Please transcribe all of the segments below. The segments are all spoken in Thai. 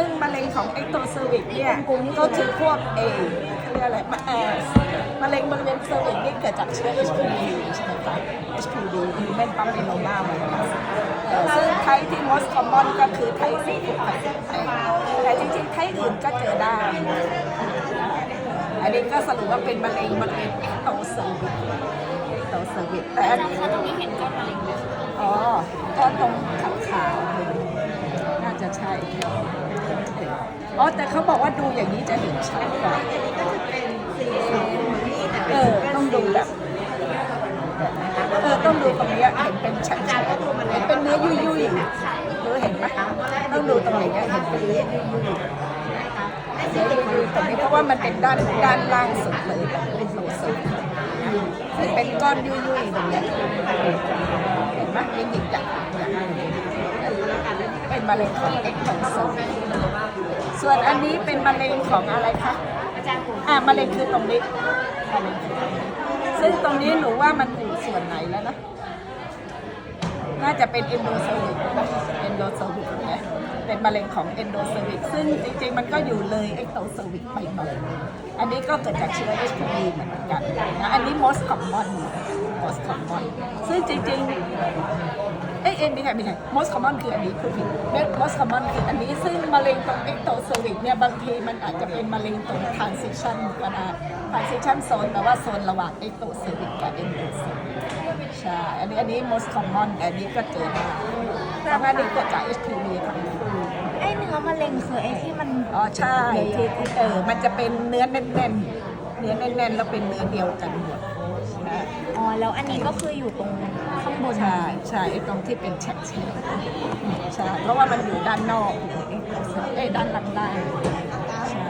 ซึ่งมะเร็งของเอ็กโตเซอร์วิกเนี่ยก็คือพวกเอเขาเรียกอะไรมะเอ่อมะเร็งบริเวณเซอร์วิกนี่เกิดจากเชื้อ HPV ใช่ไหมคะ HPV Human Papilloma Virus เอ่อซึ่งไทป์ที่ most common ก็คือไทป์สี่ไทป์แต่จริงๆไทป์อื่นก็เจอได้ อันนี้ก็สรุปว่าเป็นมะเร็งบริเวณเอ็กโตเซอร์วิกเอ็กโตเซอร์วิกแต่อันนี้ตรงนี้เห็นก้อนมะเร็งไหม อ๋อก็ตรงขาวขาวๆน่าจะใช่ อ๋อแต่เขาบอกว่าดูอย่างนี้จะเห็นชัดกว่าเออต้องดูแบบเออต้องดูตรงเนี้ยเห็นเป็นชัดๆเห็นเป็นเนื้อยุ่ยๆเออเห็นไหมต้องดูตรงนี้เห็นเป็นเนื้อยุ่ยๆเนื้อยุ่ยๆตรงนี้เพราะว่ามันเป็นด้านด้านล่างสุดเลยเป็นโลสุดเป็นก้อนยุ่ยๆตรงเนี้ยเห็นไหมยิงหยิบจับเป็นมะเร็งของเอ็กโทโซม ส่วนอันนี้เป็นมะเร็งของอะไรคะอาจารย์ผมอะมะเร็งคือตรงนี้มะเร็งคือตรงนี้ซึ่งตรงนี้หนูว่ามันอยู่ส่วนไหนแล้วนะ น่าจะเป็นเอนโดเซอร์วิกเอนโดเซอร์วิกนะเป็นมะเร็งของเอนโดเซอร์วิกซึ่งจริงๆ มันก็อยู่เลยเอ็กโตเซอร์วิกไปหน่อยอันนี้ก็เกิดจากเชื้อ HPV เหมือนกันนะ อันนี้ most common most common ซึ่งจริงๆ เอ้ยเอ็นไม่ใช่ไม่ใช่ most common คืออันนี้คือผิด most common คืออันนี้ซึ่งมะเร็งตรง ectocervix เนี่ยบางทีมันอาจจะเป็นมะเร็งตรง transition ก็ได้ transition zone แต่ว่าโซนระหว่าง ectocervix กับ endocervix ใช่อันนี้อันนี้ most common อันนี้ก็เจอได้แต่ว่าอันนี้เกิดจาก HPV ทั้งคู่ ไอ้เนื้อมะเร็งคือไอ้ที่มันอ๋อใช่ที่ที่เออมันจะเป็นเนื้อแน่นๆ เนื้อแน่นๆ แล้วเป็นเนื้อเดียวกันหมดใช่อ๋อแล้วอันนี้ก็คืออยู่ตรงข้างบนใช่ใช่ไอ้ตรงที่เป็นแฉกๆใช่เพราะว่ามันอยู่ด้านนอกเอ้ยด้านหลังได้ใช่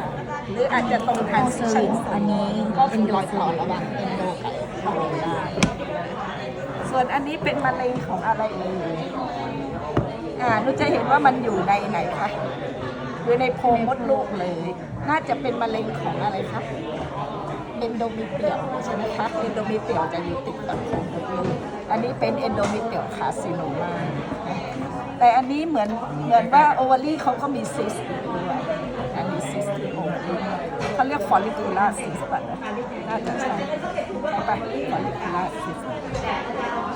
หรืออาจจะตรงทางซิชันอันนี้ก็คือรอยต่อระหว่างเอนโดกับคอโได้ส่วนอันนี้เป็นมะเร็งของอะไรเอ่ยอ่านุจะเห็นว่ามันอยู่ในไหนคะอยู่ในโพรงมดลูกเลย น่าจะเป็นมะเร็งของอะไรคะเอนโดมิเตียลใช่ไหมคะเอนโดมิเตียลจะอยู่ติดกับโพรงมดลูก อันนี้เป็นเอนโดมิเตียลคาซิโนมาแต่อันนี้เหมือนเหมือนว่าโอวารีเขาก็มีซิสต์ด้วยอันนี้ซิสต์โอวารีเขาเรียกฟอลิคูล่าซิสต์ป่ะนะน่าจะใช่ใช่ปะฟอลิคูล่าซิสต์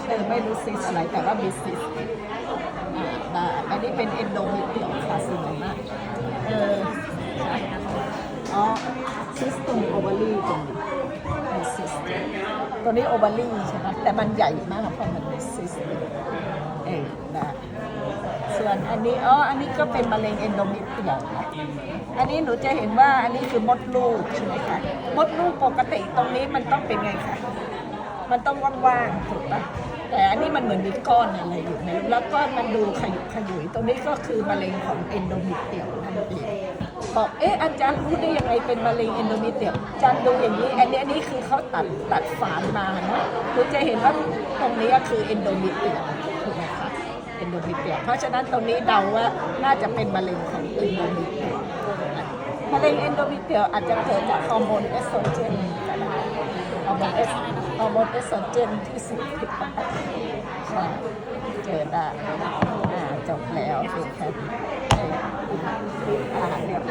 เออไม่รู้ซิสต์อะไรแต่ว่ามีซิสต์อ่าอันนี้เป็นเอนโดมิเตียลคาซิโนมาเอออ๋อซิสตูโอเวอรี่ตรงนี้มีซิสตั ตัวนี้โอเวอรี่ใช่ไหมแต่มันใหญ่มากเพราะมันมีซิสเออได้ส่วนอันนี้อ๋ออันนี้ก็เป็นมะเร็งเอนโดมิเตียอันนี้หนูจะเห็นว่าอันนี้คือมดลูกใช่ไหมคะมดลูกปกติตรงนี้มันต้องเป็นไงคะมันต้องว่างๆถูกปะแต่อันนี้มันเหมือนมีก้อนอะไรอยู่ในแล้วก็มันดูขยุกขยุยตรงนี้ก็คือมะเร็งของเอนโดมิเตียนั่นเอง บอกเอ๊ะอาจารย์รู้ได้ยังไงเป็นมะเร็งเอนโดมิเตียอาจารย์ดูอย่างนี้ อันนี้อันนี้คือเขาตัดตัดฝานมาเนะคุณจะเห็นว่าตรงนี้ก็คือเอนโดมิเตียถูกไหมคะเอนโดมิเตียเพราะฉะนั้นตรงนี้เดาว่าน่าจะเป็นมะเร็งของเอนโดมิเตียมะเร็งเอนโดมิเตียอาจจะเกิดจากฮอร์โมนเอสโตรเจนก็ได้ฮอร์โมนเอสฮอร์โมนเอสโตรเจนที่สูงผิดปกติเจอได้จบแล้วคือแค่นี้อ่าเรียบร้อย